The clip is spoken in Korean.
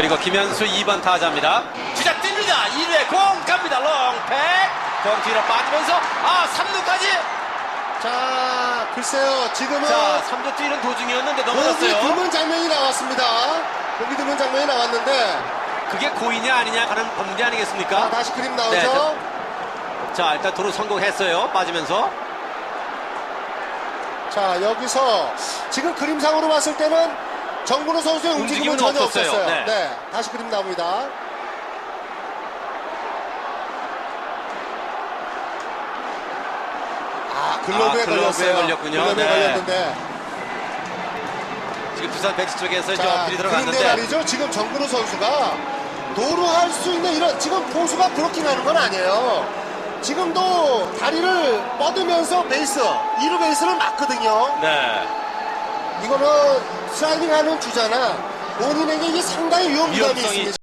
그리고 김현수 2번 타자입니다. 주자 뜁니다. 2루에 공 갑니다. 롱팩. 공 뒤로 빠지면서 아 3루까지. 자, 글쎄요. 지금은 자 3루 뛰는 도중이었는데 보기 넘어졌어요. 드문 장면이 나왔습니다. 보기 드문 장면이 나왔는데 그게 고의냐 아니냐 가는 문제 아니겠습니까? 자, 다시 그림 나오죠. 네, 자 일단 도루 성공했어요. 빠지면서 자, 여기서 지금 그림상으로 봤을 때는 정근우 선수의 움직임은 움직임은 전혀 없었어요. 없었어요. 네. 네, 다시 그림 나옵니다. 아, 글로브에 아, 글로브에 걸렸어요. 걸렸군요. 글로브에 네. 걸렸는데. 지금 두산 벤치 쪽에서 이제 자, 어필이 그런데 들어갔는데 말이죠. 지금 정근우 선수가 도루 할 수 있는 이런 지금 포수가 브로킹 하는 건 아니에요. 지금도 다리를 뻗으면서 베이스, 2루 베이스를 맞거든요. 네. 이거는 슬라이딩 하는 주자나 본인에게 이게 상당히 위험감이 위험성이 있습니다.